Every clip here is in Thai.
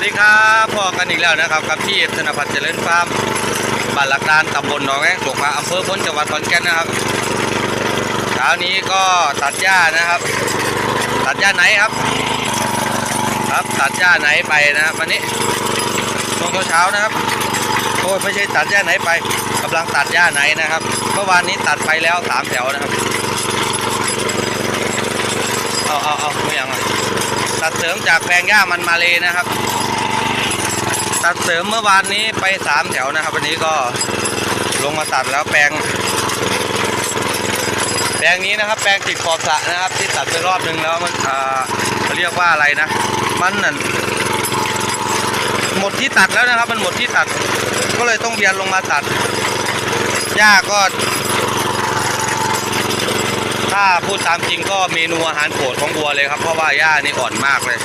วัสดีครับพอกันอีกแล้วนะครับกับพี่เอฟธนพัฒน์เจริญฟาร์มบ้านหลักดานตำบลหนองแองหลวงมาอำเภอพ้นจังหวัดขอนแก่นนะครับเช้านี้ก็ตัดหญ้านะครับ ตัดหญ้าไหนครับ ครับตัดหญ้าไหนไปนะครับวันนี้ช่วงเช้าๆนะครับโอ้ยไม่ใช่ตัดหญ้าไหนไปกำลังตัดหญ้าไหนนะครับ เมื่อวานนี้ตัดไปแล้วสามแถวนะครับเอาเอาเอาไม่ยังอะ ตั ดเสริมจากแปลงหญ้ามันมาเลยนะครับ ตัดเสริมเมื่อวานนี้ไปสามแถวนะครับ วันนี้ก็ลงมาตัดแล้วแปลง แปลงนี้นะครับ แปลงติดขอบสระนะครับ ที่ตัดไปรอบนึงแล้วมันอ่าเขาเรียกว่าอะไรนะ มันนั่นหมดที่ตัดแล้วนะครับ มันหมดที่ตัด ก็เลยต้องเบียนลงมาตัดหญ้าก็ ถ้าพูดตามจริงก็เมนูอาหารโปรดของบัวเลยครับเพราะว่าหญ้านี่อ่อนมากเลย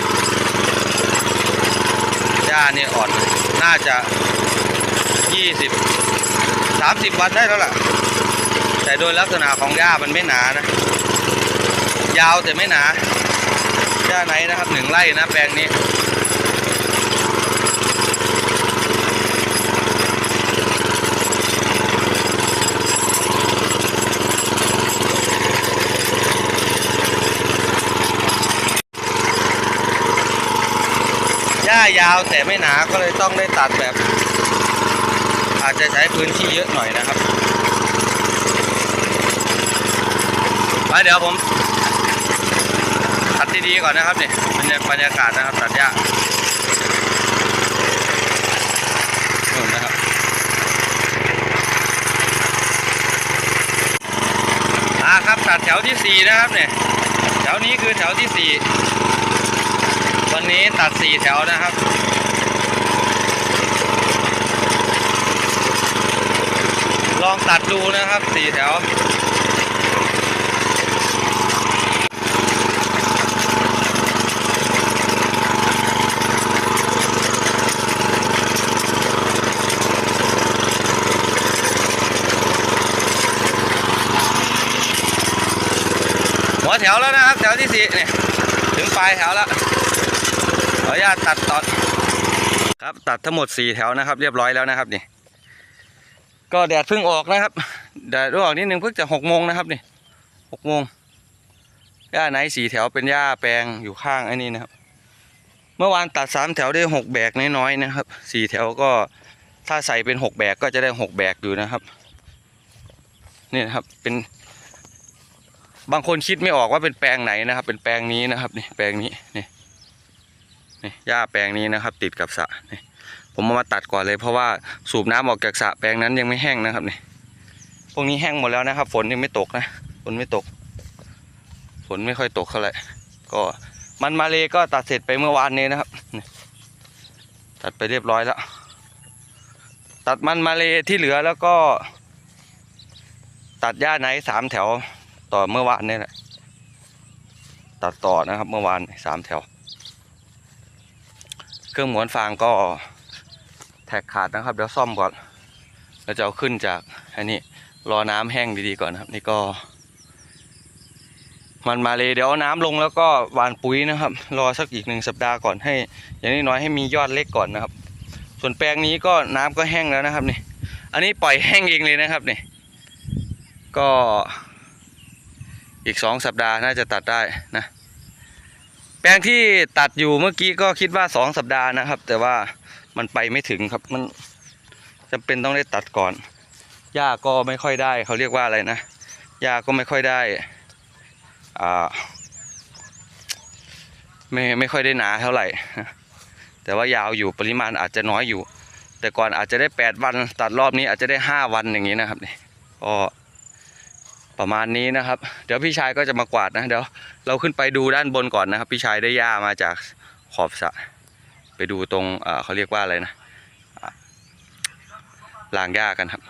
หญ้านี่อ่อนน่าจะยี่สิบสามสิบวันได้แล้วล่ะ แต่โดยลักษณะของหญ้ามันไม่หนานะ ยาวแต่ไม่หนาหญ้าไหนนะครับหนึ่งไร่นะแปลงนี้ ญ้ายาวแต่ไม่หนาก็เลยต้องได้ตัดแบบ อาจจะใช้พื้นที่เยอะหน่อยนะครับไปเดี๋ยวผมตัดดีๆก่อนนะครับเนี่บรรยบรรยากาศนะครับตัดหญ้าดนะครับอ่าครับตัดแถวที่สี่นะครับเนี่ยแถวนี้คือแถวที่สี่ วันนี้ตัดสี่แถวนะครับ ลองตัดดูนะครับสี่แถวหัวแถวแล้วนะครับ แถวที่สี่เนี่ย ถึงปลายแถวแล้ว ขออนุญาตตัดต่อครับตัดทั้งหมดสี่แถวนะครับ เรียบร้อยแล้วนะครับนี่ ก็แดดเพิ่งออกนะครับแดดเพิ่งออกนิดนึงเพิ่งจะหกโมงนะครับนี่หกโมงหญ้าไหนสี่แถวเป็นหญ้าแปลงอยู่ข้างไอ้นี่นะครับ เมื่อวานตัดสามแถวได้หกแบกน้อยๆนะครับสี่แถวก็ถ้าใส่เป็นหกแบกก็จะได้หกแบกอยู่นะครับนี่นะครับเป็น บางคนคิดไม่ออกว่าเป็นแปลงไหนนะครับ เป็นแปลงนี้นะครับนี่แปลงนี้นี่ นี่หญ้าแปลงนี้นะครับ ติดกับสระนี่ผมเอามาตัดก่อนเลย เพราะว่าสูบน้ำออกจากสระแปลงนั้นยังไม่แห้งนะครับนี่พวกนี้แห้งหมดแล้วนะครับ ฝนยังไม่ตกนะฝนไม่ตก ฝนไม่ค่อยตกเท่าไหร่ก็มันมาเลยก็ตัดเสร็จไปเมื่อวานนี้นะครับตัดไปเรียบร้อยแล้ว ตัดมันมาเลยที่เหลือแล้วก็ ตัดหญ้าไนสามแถวต่อเมื่อวานนี่แหละตัดต่อนะครับ เมื่อวานสามแถว เครื่องหมุนฟางก็แท็กขาดนะครับ เดี๋ยวซ่อมก่อนเราจะเอาขึ้นจากอันนี้รอน้ำแห้งดีๆก่อนนะครับ นี่ก็ มันมาเลยเดี๋ยวน้ำลงแล้วก็หวานปุ๋ยนะครับ รอสักอีกหนึ่งสัปดาห์ก่อนให้ อย่างน้อยๆให้มียอดเล็กก่อนนะครับ ส่วนแปลงนี้ก็น้ำก็แห้งแล้วนะครับนี่อันนี้ปล่อยแห้งเองเลยนะครับนี่ก็อีกสองสัปดาห์น่าจะตัดได้นะ ปลงที่ตัดอยู่เมื่อกี้ก็คิดว่าสองสัปดาห์นะครับ แต่ว่ามันไปไม่ถึงครับมันจำเป็นต้องได้ตัดก่อนหญ้าก็ไม่ค่อยได้ เขาเรียกว่าอะไรนะหญ้าก็ไม่ค่อยได้อ่าไม่ไม่ค่อยได้หนาเท่าไหร่ แต่ว่ายาวอยู่ปริมาณอาจจะน้อยอยู่ แต่ก่อนอาจจะได้แปดวันตัดรอบนี้อาจจะได้ห้าวันอย่างนี้นะครับนี่ก็ ประมาณนี้นะครับ เดี๋ยวพี่ชายก็จะมากวาดนะเดี๋ยวเราขึ้นไปดูด้านบนก่อนนะครับ พี่ชายได้หญ้ามาจากขอบสระไปดูตรงเขาเรียกว่าอะไรนะอะลางหญ้ากันครับ